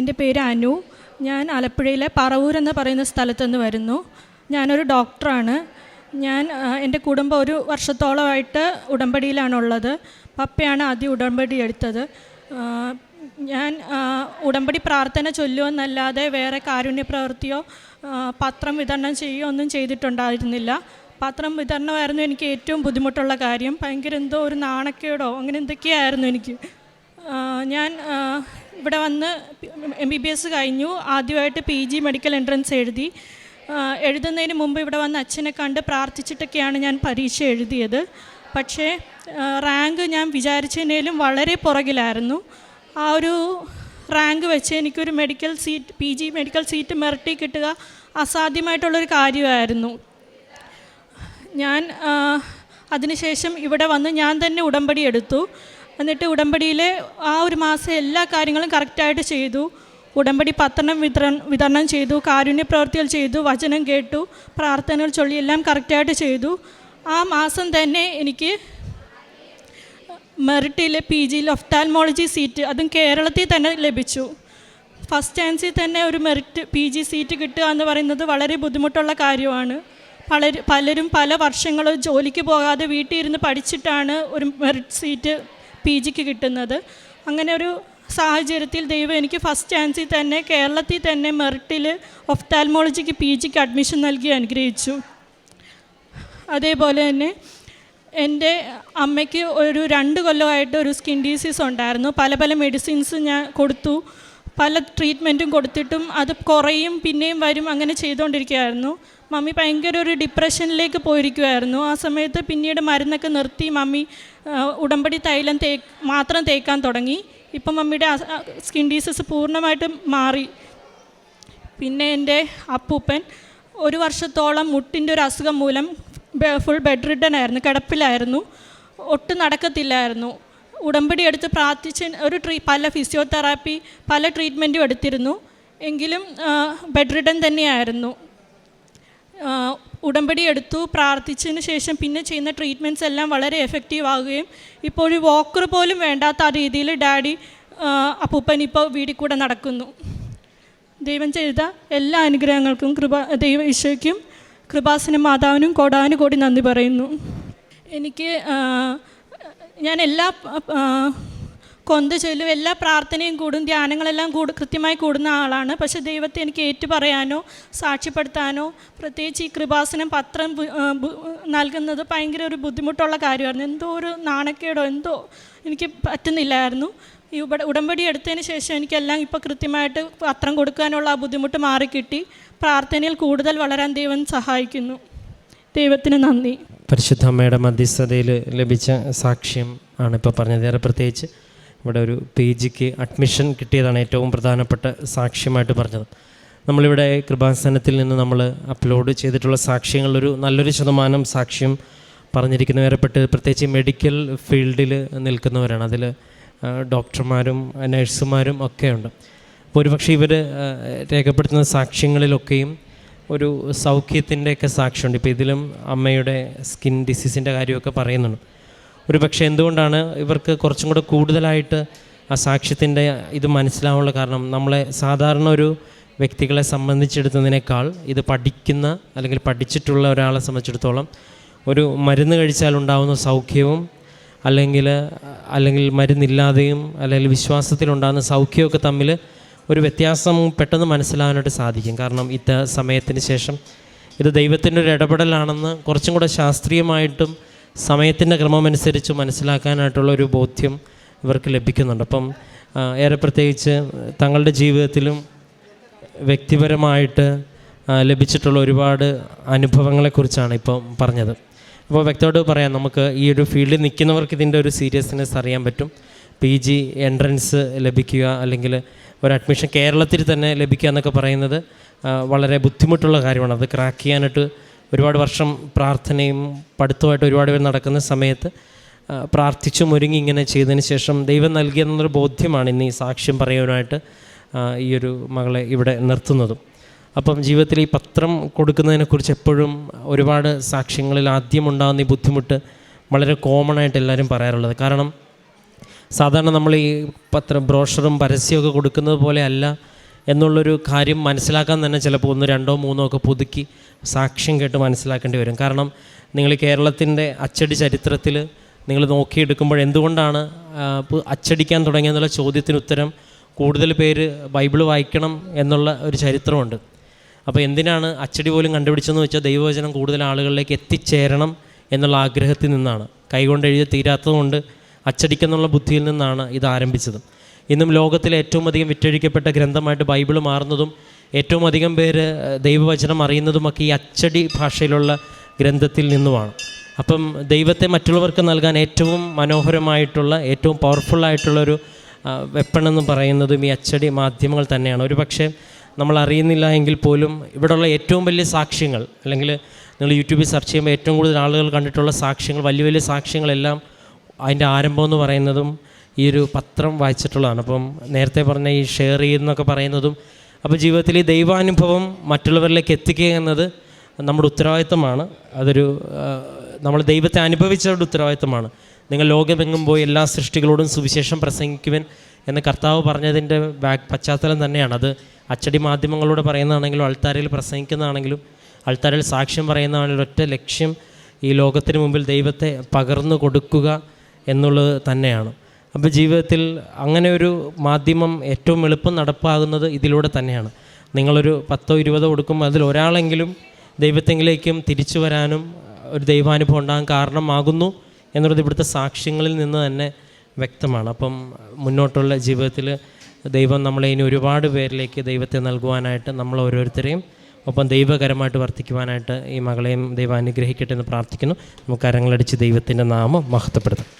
എന്റെ പേര് അനു. ഞാൻ ആലപ്പുഴയിലെ പറവൂർ എന്ന് പറയുന്ന സ്ഥലത്തുനിന്ന് വരുന്നു. ഞാനൊരു ഡോക്ടറാണ്. ഞാൻ എന്റെ കുടുംബം ഒരു വർഷത്തോളമായിട്ട് ഉടമ്പടിയിലാണുള്ളത്. പപ്പയാണ് ആദ്യം ഉടമ്പടി എടുത്തത്. ഞാൻ ഉടമ്പടി പ്രാർത്ഥന ചൊല്ലുമെന്നല്ലാതെ വേറെ കാരുണ്യ പ്രവൃത്തിയോ പത്രം വിതരണം ചെയ്യുകയോ ഒന്നും ചെയ്തിട്ടുണ്ടായിരുന്നില്ല. പത്രം വിതരണമായിരുന്നു എനിക്ക് ഏറ്റവും ബുദ്ധിമുട്ടുള്ള കാര്യം. ഭയങ്കര എന്തോ ഒരു നാണക്കേടോ അങ്ങനെ എന്തൊക്കെയായിരുന്നു എനിക്ക്. ഞാൻ ഇവിടെ വന്ന് എം ബി ബി എസ് കഴിഞ്ഞു. ആദ്യമായിട്ട് പി ജി മെഡിക്കൽ എൻട്രൻസ് എഴുതി. എഴുതുന്നതിന് മുമ്പ് ഇവിടെ വന്ന് അച്ഛനെ കണ്ട് പ്രാർത്ഥിച്ചിട്ടൊക്കെയാണ് ഞാൻ പരീക്ഷ എഴുതിയത്. പക്ഷേ റാങ്ക് ഞാൻ വിചാരിച്ചതിനേലും വളരെ പുറകിലായിരുന്നു. ആ ഒരു റാങ്ക് വെച്ച് എനിക്കൊരു medical seat P G medical seat മെറിറ്റി കിട്ടുക അസാധ്യമായിട്ടുള്ളൊരു കാര്യമായിരുന്നു. ഞാൻ അതിനുശേഷം ഇവിടെ വന്ന് ഞാൻ തന്നെ ഉടമ്പടി എടുത്തു. എന്നിട്ട് ഉടമ്പടിയിലെ ആ ഒരു മാസം എല്ലാ കാര്യങ്ങളും കറക്റ്റായിട്ട് ചെയ്തു. ഉടമ്പടി പത്രം വിതരണം വിതരണം ചെയ്തു. കാരുണ്യ പ്രവൃത്തികൾ ചെയ്തു. വചനം കേട്ടു. പ്രാർത്ഥനകൾ ചൊല്ലി എല്ലാം കറക്റ്റായിട്ട് ചെയ്തു. ആ മാസം തന്നെ എനിക്ക് മെറിറ്റിലെ പി ജിയിൽ ഒഫ്താൽമോളജി സീറ്റ് അതും കേരളത്തിൽ തന്നെ ലഭിച്ചു. ഫസ്റ്റ് ചാൻസിൽ തന്നെ ഒരു മെറിറ്റ് പി ജി സീറ്റ് കിട്ടുക എന്ന് പറയുന്നത് വളരെ ബുദ്ധിമുട്ടുള്ള കാര്യമാണ്. പലരും പലരും പല വർഷങ്ങൾ ജോലിക്ക് പോകാതെ വീട്ടിൽ ഇരുന്ന് പഠിച്ചിട്ടാണ് ഒരു മെറിറ്റ് സീറ്റ് പി ജിക്ക് കിട്ടുന്നത്. അങ്ങനെ ഒരു സാഹചര്യത്തിൽ ദൈവം എനിക്ക് ഫസ്റ്റ് ചാൻസിൽ തന്നെ കേരളത്തിൽ തന്നെ മെറിറ്റിൽ ഒഫ്താൽമോളജിക്ക് പി ജിക്ക് അഡ്മിഷൻ നൽകി അനുഗ്രഹിച്ചു. അതേപോലെ തന്നെ എന്റെ അമ്മയ്ക്ക് ഒരു രണ്ട് കൊല്ലമായിട്ട് ഒരു സ്കിൻ ഡിസീസ് ഉണ്ടായിരുന്നു. പല പല മെഡിസിൻസ് ഞാൻ കൊടുത്തു. പല ട്രീറ്റ്മെന്റും കൊടുത്തിട്ടും അത് കുറയും പിന്നെയും വരും അങ്ങനെ ചെയ്തുകൊണ്ടിരിക്കുകയായിരുന്നു മമ്മി ഭയങ്കര ഒരു ഡിപ്രഷനിലേക്ക് പോയിരിക്കുമായിരുന്നു ആ സമയത്ത് പിന്നീട് മരുന്നൊക്കെ നിർത്തി മമ്മി ഉടമ്പടി തൈലം തേ മാത്രം തേക്കാൻ തുടങ്ങി. ഇപ്പം മമ്മിയുടെ സ്കിൻ ഡിസീസ് പൂർണമായിട്ടും മാറി. പിന്നെ എന്റെ അപ്പൂപ്പൻ ഒരു വർഷത്തോളം മുട്ടിന്റെ ഒരു അസുഖം മൂലം ഫുൾ ബെഡ് റിഡൻ ആയിരുന്നു കിടപ്പിലായിരുന്നു. ഒട്ടും നടക്കത്തില്ലായിരുന്നു. ഉടമ്പടി എടുത്ത് പ്രാർത്ഥിച്ച് ഒരു ട്രീ പല ഫിസിയോതെറാപ്പി പല ട്രീറ്റ്മെന്റും എടുത്തിരുന്നു. എങ്കിലും ബെഡ് റിഡൻ തന്നെയായിരുന്നു. ഉടമ്പടി എടുത്തു പ്രാർത്ഥിച്ചതിന് ശേഷം പിന്നെ ചെയ്യുന്ന ട്രീറ്റ്മെന്റ്സ് എല്ലാം വളരെ എഫക്റ്റീവ് ആവുകയും ഇപ്പോൾ ഒരു വോക്കർ പോലും വേണ്ടാത്ത ആ രീതിയിൽ ഡാഡി അപ്പൂപ്പൻ ഇപ്പോൾ വീടി കൂടെ നടക്കുന്നു. ദൈവം ചെയ്ത എല്ലാ അനുഗ്രഹങ്ങൾക്കും കൃപ ദൈവ ഈശോയ്ക്കും കൃപാസന മാതാവിനും കോടാനും കോടി നന്ദി പറയുന്നു. എനിക്ക് ഞാൻ എല്ലാ കൊന്ത ചൊല്ലും എല്ലാ പ്രാർത്ഥനയും കൂടും ധ്യാനങ്ങളെല്ലാം കൂടു കൃത്യമായി കൂടുന്ന ആളാണ്. പക്ഷേ ദൈവത്തെ എനിക്ക് ഏറ്റു പറയാനോ സാക്ഷ്യപ്പെടുത്താനോ പ്രത്യേകിച്ച് ഈ കൃപാസനം പത്രം നൽകുന്നത് ഭയങ്കര ഒരു ബുദ്ധിമുട്ടുള്ള കാര്യമായിരുന്നു. എന്തോ ഒരു നാണക്കേടോ എന്തോ എനിക്ക് പറ്റുന്നില്ലായിരുന്നു. ഈ ഉട ഉടമ്പടി എടുത്തതിന് ശേഷം എനിക്കെല്ലാം ഇപ്പോൾ കൃത്യമായിട്ട് പത്രം കൊടുക്കാനുള്ള ആ ബുദ്ധിമുട്ട് മാറിക്കിട്ടി. പ്രാർത്ഥനയിൽ കൂടുതൽ വളരാൻ ദൈവം സഹായിക്കുന്നു. ദൈവത്തിന് നന്ദി. പരിശുദ്ധ അമ്മയുടെ മധ്യസ്ഥതയിൽ ലഭിച്ച സാക്ഷ്യം ആണ് ഇപ്പോൾ പറഞ്ഞത്. ഏറെ പ്രത്യേകിച്ച് ഇവിടെ ഒരു പി ജിക്ക് അഡ്മിഷൻ കിട്ടിയതാണ് ഏറ്റവും പ്രധാനപ്പെട്ട സാക്ഷ്യമായിട്ട് പറഞ്ഞത്. നമ്മളിവിടെ കൃപാസനത്തിൽ നിന്ന് നമ്മൾ അപ്ലോഡ് ചെയ്തിട്ടുള്ള സാക്ഷ്യങ്ങളൊരു നല്ലൊരു ശതമാനം സാക്ഷ്യം പറഞ്ഞിരിക്കുന്ന ഏറെപ്പെട്ട് പ്രത്യേകിച്ച് മെഡിക്കൽ ഫീൽഡിൽ നിൽക്കുന്നവരാണ്. അതിൽ ഡോക്ടർമാരും നഴ്സുമാരും ഒക്കെയുണ്ട് ഒരുപക്ഷെ ഇവർ രേഖപ്പെടുത്തുന്ന സാക്ഷ്യങ്ങളിലൊക്കെയും ഒരു സൗഖ്യത്തിന്റെയൊക്കെ സാക്ഷ്യമുണ്ട് ഇപ്പോൾ ഇതിലും അമ്മയുടെ സ്കിൻ ഡിസീസിന്റെ കാര്യമൊക്കെ പറയുന്നുണ്ട്. ഒരു പക്ഷേ എന്തുകൊണ്ടാണ് ഇവർക്ക് കുറച്ചും കൂടെ കൂടുതലായിട്ട് ആ സാക്ഷ്യത്തിന്റെ ഇത് മനസ്സിലാവാനുള്ള കാരണം? നമ്മളെ സാധാരണ ഒരു വ്യക്തികളെ സംബന്ധിച്ചെടുത്തതിനേക്കാൾ ഇത് പഠിക്കുന്ന അല്ലെങ്കിൽ പഠിച്ചിട്ടുള്ള ഒരാളെ സംബന്ധിച്ചിടത്തോളം ഒരു മരുന്ന് കഴിച്ചാൽ ഉണ്ടാകുന്ന സൗഖ്യവും അല്ലെങ്കിൽ അല്ലെങ്കിൽ മരുന്നില്ലാതെയും അല്ലെങ്കിൽ വിശ്വാസത്തിലുണ്ടാകുന്ന സൗഖ്യമൊക്കെ തമ്മിൽ ഒരു വ്യത്യാസം പെട്ടെന്ന് മനസ്സിലാകാനായിട്ട് സാധിക്കും. കാരണം ഇത്ത സമയത്തിന് ശേഷം ഇത് ദൈവത്തിന്റെ ഒരു ഇടപെടലാണെന്ന് കുറച്ചും കൂടെ ശാസ്ത്രീയമായിട്ടും സമയത്തിന്റെ ക്രമമനുസരിച്ച് മനസ്സിലാക്കാനായിട്ടുള്ള ഒരു ബോധ്യം ഇവർക്ക് ലഭിക്കുന്നുണ്ട്. അപ്പം ഏറെ പ്രത്യേകിച്ച് തങ്ങളുടെ ജീവിതത്തിലും വ്യക്തിപരമായിട്ട് ലഭിച്ചിട്ടുള്ള ഒരുപാട് അനുഭവങ്ങളെക്കുറിച്ചാണ് ഇപ്പം പറഞ്ഞത്. അപ്പോൾ വ്യക്തമായിട്ട് പറയാം നമുക്ക് ഈ ഒരു ഫീൽഡിൽ നിൽക്കുന്നവർക്ക് ഇതിന്റെ ഒരു സീരിയസ്നെസ് അറിയാൻ പറ്റും. പി ജി എൻട്രൻസ് ലഭിക്കുക അല്ലെങ്കിൽ ഒരു അഡ്മിഷൻ കേരളത്തിൽ തന്നെ ലഭിക്കുക എന്നൊക്കെ പറയുന്നത് വളരെ ബുദ്ധിമുട്ടുള്ള കാര്യമാണ്. അത് ക്രാക്ക് ചെയ്യാനായിട്ട് ഒരുപാട് വർഷം പ്രാർത്ഥനയും പഠിത്തമായിട്ട് ഒരുപാട് പേർ നടക്കുന്ന സമയത്ത് പ്രാർത്ഥിച്ചും ഒരുങ്ങി ഇങ്ങനെ ചെയ്തതിന് ശേഷം ദൈവം നൽകിയെന്നൊരു ബോധ്യമാണ് ഇന്ന് ഈ സാക്ഷ്യം പറയാനായിട്ട് ഈ ഒരു മകളെ ഇവിടെ നിർത്തുന്നതും. അപ്പം ജീവിതത്തിൽ ഈ പത്രം കൊടുക്കുന്നതിനെക്കുറിച്ച് എപ്പോഴും ഒരുപാട് സാക്ഷ്യങ്ങളിൽ ആദ്യം ഉണ്ടാകുന്ന ഈ ബുദ്ധിമുട്ട് വളരെ കോമൺ ആയിട്ട് എല്ലാവരും പറയാറുള്ളത്. കാരണം സാധാരണ നമ്മൾ ഈ പത്രം ബ്രോഷറും പരസ്യമൊക്കെ കൊടുക്കുന്നത് പോലെ അല്ല എന്നുള്ളൊരു കാര്യം മനസ്സിലാക്കാൻ തന്നെ ചിലപ്പോൾ ഒന്ന് രണ്ടോ മൂന്നോ ഒക്കെ പുതുക്കി സാക്ഷ്യം കേട്ട് മനസ്സിലാക്കേണ്ടി വരും. കാരണം നിങ്ങൾ കേരളത്തിന്റെ അച്ചടി ചരിത്രത്തിൽ നിങ്ങൾ നോക്കിയെടുക്കുമ്പോൾ എന്തുകൊണ്ടാണ് അച്ചടിക്കാൻ തുടങ്ങിയെന്നുള്ള ചോദ്യത്തിന് ഉത്തരം കൂടുതൽ പേര് ബൈബിൾ വായിക്കണം എന്നുള്ള ഒരു ചരിത്രമുണ്ട്. അപ്പോൾ എന്തിനാണ് അച്ചടി പോലും കണ്ടുപിടിച്ചതെന്ന് വെച്ചാൽ ദൈവവചനം കൂടുതൽ ആളുകളിലേക്ക് എത്തിച്ചേരണം എന്നുള്ള ആഗ്രഹത്തിൽ നിന്നാണ്. കൈകൊണ്ട് എഴുതി തീരാത്തതുകൊണ്ട് അച്ചടിക്കെന്നുള്ള ബുദ്ധിയിൽ നിന്നാണ് ഇത് ആരംഭിച്ചത്. ഇന്നും ലോകത്തിലെ ഏറ്റവും അധികം വിറ്റഴിക്കപ്പെട്ട ഗ്രന്ഥമായിട്ട് ബൈബിൾ മാറുന്നതും ഏറ്റവും അധികം പേര് ദൈവവചനം അറിയുന്നതുമൊക്കെ ഈ അച്ചടി ഭാഷയിലുള്ള ഗ്രന്ഥത്തിൽ നിന്നുമാണ്. അപ്പം ദൈവത്തെ മറ്റുള്ളവർക്ക് നൽകാൻ ഏറ്റവും മനോഹരമായിട്ടുള്ള ഏറ്റവും പവർഫുള്ളായിട്ടുള്ളൊരു വെപ്പൺ എന്ന് പറയുന്നതും ഈ അച്ചടി മാധ്യമങ്ങൾ തന്നെയാണ്. ഒരു പക്ഷേ നമ്മൾ അറിയുന്നില്ല എങ്കിൽ പോലും ഇവിടെയുള്ള ഏറ്റവും വലിയ സാക്ഷ്യങ്ങൾ അല്ലെങ്കിൽ നിങ്ങൾ യൂട്യൂബിൽ സെർച്ച് ചെയ്യുമ്പോൾ ഏറ്റവും കൂടുതൽ ആളുകൾ കണ്ടിട്ടുള്ള സാക്ഷ്യങ്ങൾ വലിയ വലിയ സാക്ഷ്യങ്ങളെല്ലാം അതിന്റെ ആരംഭം എന്ന് പറയുന്നതും ഈ ഒരു പത്രം വായിച്ചിട്ടുള്ളതാണ് അപ്പം നേരത്തെ പറഞ്ഞ ഈ ഷെയർ ചെയ്യുന്നൊക്കെ പറയുന്നതും അപ്പോൾ ജീവിതത്തിൽ ഈ ദൈവാനുഭവം മറ്റുള്ളവരിലേക്ക് എത്തിക്കുക എന്നത് നമ്മുടെ ഉത്തരവാദിത്തമാണ് അതൊരു നമ്മൾ ദൈവത്തെ അനുഭവിച്ചവരുടെ ഉത്തരവാദിത്തമാണ് നിങ്ങൾ ലോകമെങ്ങും പോയി എല്ലാ സൃഷ്ടികളോടും സുവിശേഷം പ്രസംഗിക്കുവൻ എന്ന് കർത്താവ് പറഞ്ഞതിന്റെ ബാക്ക് പശ്ചാത്തലം തന്നെയാണ്. അത് അച്ചടി മാധ്യമങ്ങളോട് പറയുന്നതാണെങ്കിലും അൾത്താരയിൽ പ്രസംഗിക്കുന്നതാണെങ്കിലും അൾത്താരയിൽ സാക്ഷ്യം പറയുന്നതാണെങ്കിലും ഒറ്റ ലക്ഷ്യം ഈ ലോകത്തിന് മുമ്പിൽ ദൈവത്തെ പകർന്നു കൊടുക്കുക എന്നുള്ളത് തന്നെയാണ്. അപ്പോൾ ജീവിതത്തിൽ അങ്ങനെ ഒരു മാധ്യമം ഏറ്റവും എളുപ്പം നടപ്പാകുന്നത് ഇതിലൂടെ തന്നെയാണ്. നിങ്ങളൊരു പത്തോ ഇരുപതോ കൊടുക്കുമ്പോൾ അതിൽ ഒരാളെങ്കിലും ദൈവത്തെങ്കിലേക്കും തിരിച്ചു വരാനും ഒരു ദൈവാനുഭവം ഉണ്ടാകാൻ കാരണമാകുന്നു എന്നുള്ളത് ഇവിടുത്തെ സാക്ഷ്യങ്ങളിൽ നിന്ന് തന്നെ വ്യക്തമാണ്. അപ്പം മുന്നോട്ടുള്ള ജീവിതത്തിൽ ദൈവം നമ്മളെ ഇനി ഒരുപാട് പേരിലേക്ക് ദൈവത്തെ നൽകുവാനായിട്ട് നമ്മൾ ഓരോരുത്തരെയും ഒപ്പം ദൈവകരമായിട്ട് വർത്തിക്കുവാനായിട്ട് ഈ മകളെയും ദൈവം അനുഗ്രഹിക്കട്ടെ എന്ന് പ്രാർത്ഥിക്കുന്നു. നമുക്ക് കരങ്ങളടിച്ച് ദൈവത്തിന്റെ നാമം മഹത്വപ്പെടുത്താം.